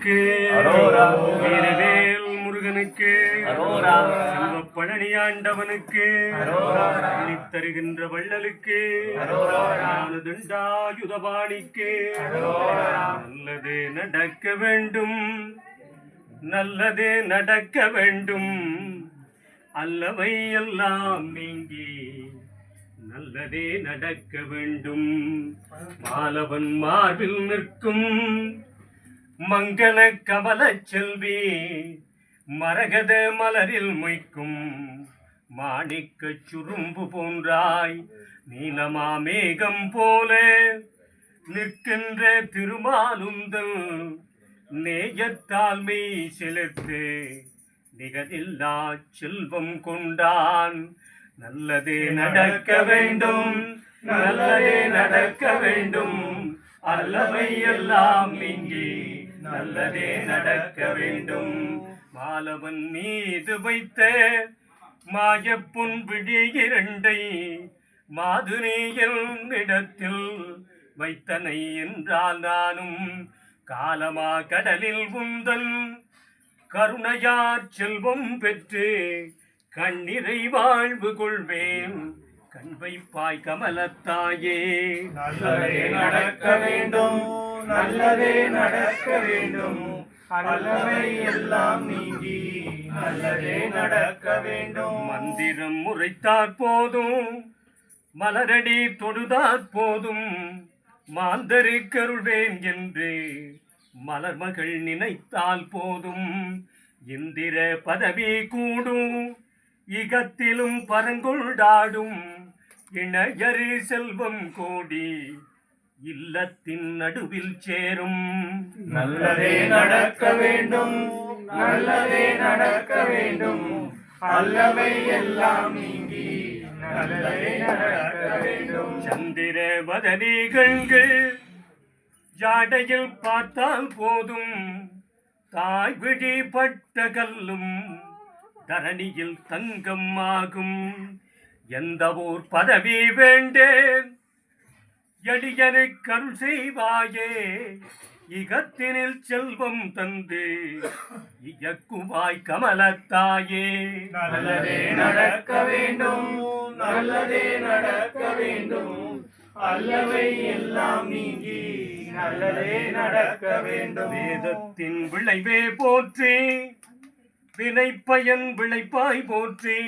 முருகனுக்கு. வீரவேல் முருகனுக்கு. செல்வ பழனி ஆண்டவனுக்கு தருகின்ற வள்ளலுக்கு. தண்டாயுதபாணிக்கு. நல்லதே நடக்க வேண்டும். நல்லதே நடக்க வேண்டும். அல்லவை எல்லாம் நீங்கி நல்லதே நடக்க வேண்டும். மாலவன் மார்பில் நிற்கும். மங்கள கமல செல்வி மரகத மலரில் மொய்க்கும் மாணிக்க சுரும்பு போன்றாய் நீலமா மேகம் போல நிற்கின்ற திருமாலுந்தல் நேயத்தால் மெய் செலுத்து நிகரில்லா செல்வம் கொண்டான். நல்லதே நடக்க வேண்டும் நல்லதே நடக்க வேண்டும். அல்லவை எல்லாம் இங்கே நல்லதே நடக்க வேண்டும். மாலவன் மீது வைத்த மாயப்புன் பிடி இரண்டை மாதுனியில் இடத்தில் வைத்தனை என்றால் நானும் காலமா கடலில் உந்தன். கருணையார் செல்வம் பெற்று கண்ணிறை வாழ்வு கொள்வேன். கண் வைப்பாய் கமலத்தாயே. நல்லதே நடக்க வேண்டும். நல்லதே நடக்க வேண்டும். அல்லவை எல்லாம் நீங்கி நல்லதே நடக்க வேண்டும். மந்திரம் முறைத்தாற் போதும். மலரடி தொழுதாற் போதும். மாந்தரு கருள்வேன் என்று மலர்மகள் நினைத்தால் போதும். இந்திர பதவி கூடும். இகத்திலும் பரங்கொண்டாடும் இணையரு செல்வம் கோடி இல்லத்தின் நடுவில் சேரும். நல்லதே நடக்க வேண்டும் நல்லதே நடக்க வேண்டும். அல்லவை எல்லாம் நீங்கி நல்லதே நடக்க வேண்டும். சந்திர வதனி கண்கள் ஜாடையில் பார்த்தால் போதும். தாய் விழி பட்ட கல்லும் தரணியில் தங்கம் ஆகும். எந்த ஊர் பதவி வேண்டேன்? எளியனை கருள் செய்வாயே இகத்தினில் செல்வம் தந்து இயக்குவாய் கமலத்தாயே நல்லதே நடக்க வேண்டும் நல்லதே நடக்க வேண்டும். அல்லவை எல்லாம் நீங்கி நல்லதே நடக்க வேண்டும். வேதத்தின் விளைவே போற்றி வினைப்பயன் விளைப்பாய் போற்றி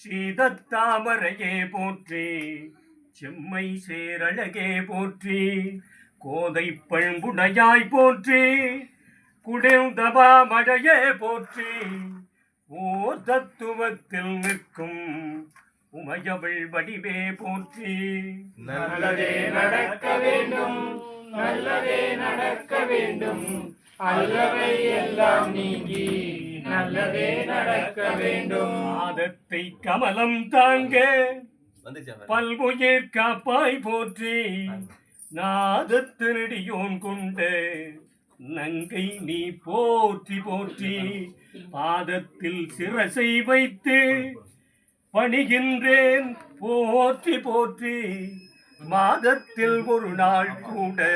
சீதத்தாமரையே போற்றி செம்மை சேரழகே போற்றி கோதை பண்புடையாய் போற்றி குடிழ்தபா மழையே போற்றி ஓர் தத்துவத்தில் நிற்கும் உமையவள் வடிவே போற்றி. நல்லதே நடக்க வேண்டும் நல்லதே நடக்க வேண்டும் அல்லவை எல்லாம் நீங்கி நல்லதே நடக்க வேண்டும். பாதத்தை கமலம் தாங்க. பல்வுயிர் காப்பாய் போற்றி. நாதத்தினடியோன் கொண்ட நங்கை நீ போற்றி போற்றி. பாதத்தில் சிரசை வைத்து பணிகின்றேன். போற்றி போற்றி. மாதத்தில் ஒரு நாள் கூட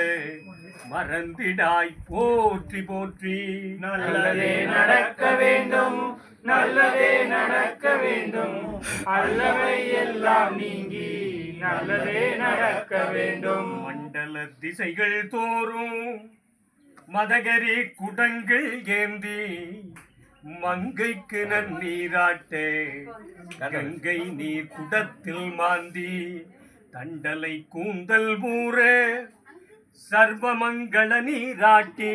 மறந்திடாய். போற்றி போற்றி. நல்லதே நடக்க வேண்டும். நல்லதே நடக்க வேண்டும். அல்லவை எல்லாம் நீங்கி நல்லதே நடக்க வேண்டும். மண்டல திசைகள் தோறும் மதகரி குடங்கள் ஏந்தி மங்கைக்கு நன்னீராட்டே. கங்கை நீர் குடத்தில் மாந்தி தண்டலை கூந்தல் ஊற சர்வமங்கள நீராட்டி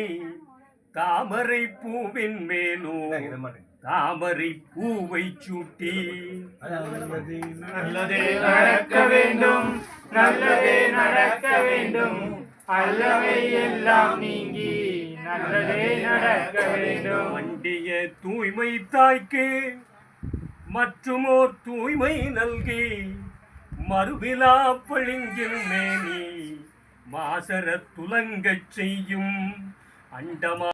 தாமரை பூவின் மேலும் தாமரை பூவை சூட்டி. நல்லதே நடக்க வேண்டும். நல்லதே நடக்க வேண்டும். அல்லவை எல்லாம் நீங்கி நல்லதே நடக்க வேண்டும். வண்டிய தூய்மை தாய்க்கு மற்றுமோர் தூய்மை நல்கி. மறுவிழா பளிங்கில் மேனி மாசர துலங்கச் செய்யும் அண்டமா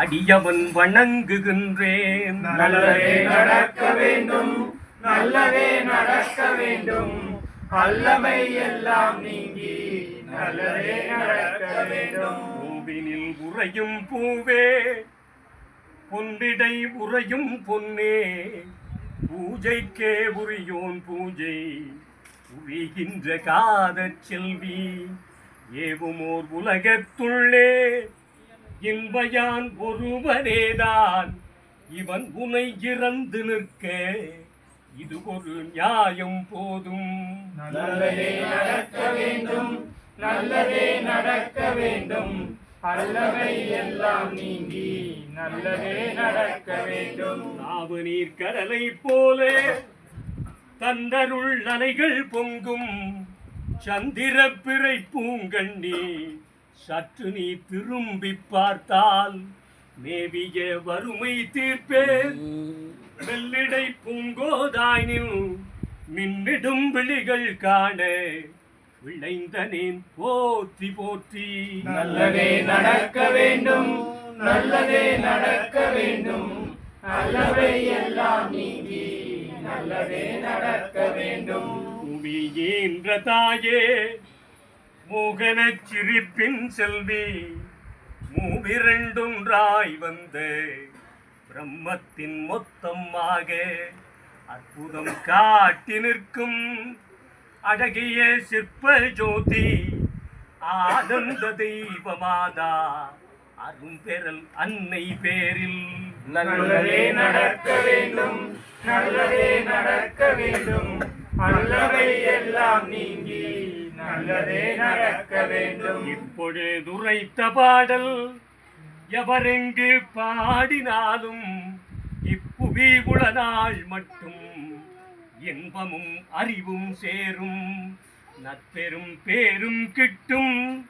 அடியவன் வணங்குகின்றேன். நல்லதே நடக்க வேண்டும் நல்லதே நடக்க வேண்டும். அல்லவை எல்லாம் நீங்கி நல்லதே நடக்க வேண்டும். பூவினில் உறையும் பூவே பொன்னிடை உறையும் பொன்னே. பூஜைக்கே உரியோன் பூஜை உரிகின்ற காதற் செல்வி ஏவுமோர் உலகத்துள்ளே இன்பயான் ஒருவனேதான். இவன் உனை இறந்து நிற்க இது ஒரு நியாயம் போதும். நல்லதே நடக்க வேண்டும் நல்லதே நடக்க வேண்டும். அல்லவை எல்லாம் நீங்கி நல்லதே நடக்க வேண்டும். நாவு நீர் கடலை போல தந்தருள் அலைகள் பொங்கும் சந்திர பிறை பூங்கண்ணி சற்று நீ திரும்பி பார்த்தால் மேவிய வறுமை தீர்ப்பே வெள்ளிடை பூங்கோதாயினில் மின்னிடும் விழிகள் காண. விளைந்தனேன் போற்றி போற்றி. நல்லதே நடக்க வேண்டும் நல்லதே நடக்க வேண்டும். நல்லவை எல்லாம் நீங்கி நல்லதே நடக்க வேண்டும். புவியேன்ற தாயே மோகனச் சிரிப்பின் செல்வி. மூவிரண்டொன்றாய் வந்த பிரம்மத்தின் மொத்தமாக அற்புதம் காட்டி நிற்கும் அழகிய சிற்ப ஜோதி. ஆனந்த தெய்வமாதா அரும்பெறல் அன்னை பேரில். நல்லதே நடக்க வேண்டும். நல்லதே நடக்க வேண்டும். நல்லவை எல்லாம் நீங்கி நல்லதே நடக்க வேண்டும். இப்பொழுது இப்பொழுதுரைத்த பாடல் எவரெங்கு பாடினாலும் இப்புவி உளநாள் மட்டும் இன்பமும் அறிவும் சேரும். நற்பெரும் பேரும் கிட்டும்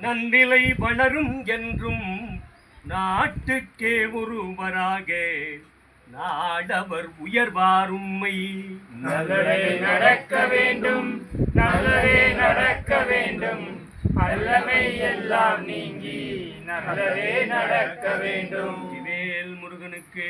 நன்னிலை வளரும் என்றும் நாட்டுக்கே ஒருவராக நாடவர் உயர்வார் உம்மை. நல்லதே நடக்க வேண்டும் நல்லதே நடக்க வேண்டும். அல்லவை எல்லாம் நீங்கி நல்லதே நடக்க வேண்டும். வேல் முருகனுக்கு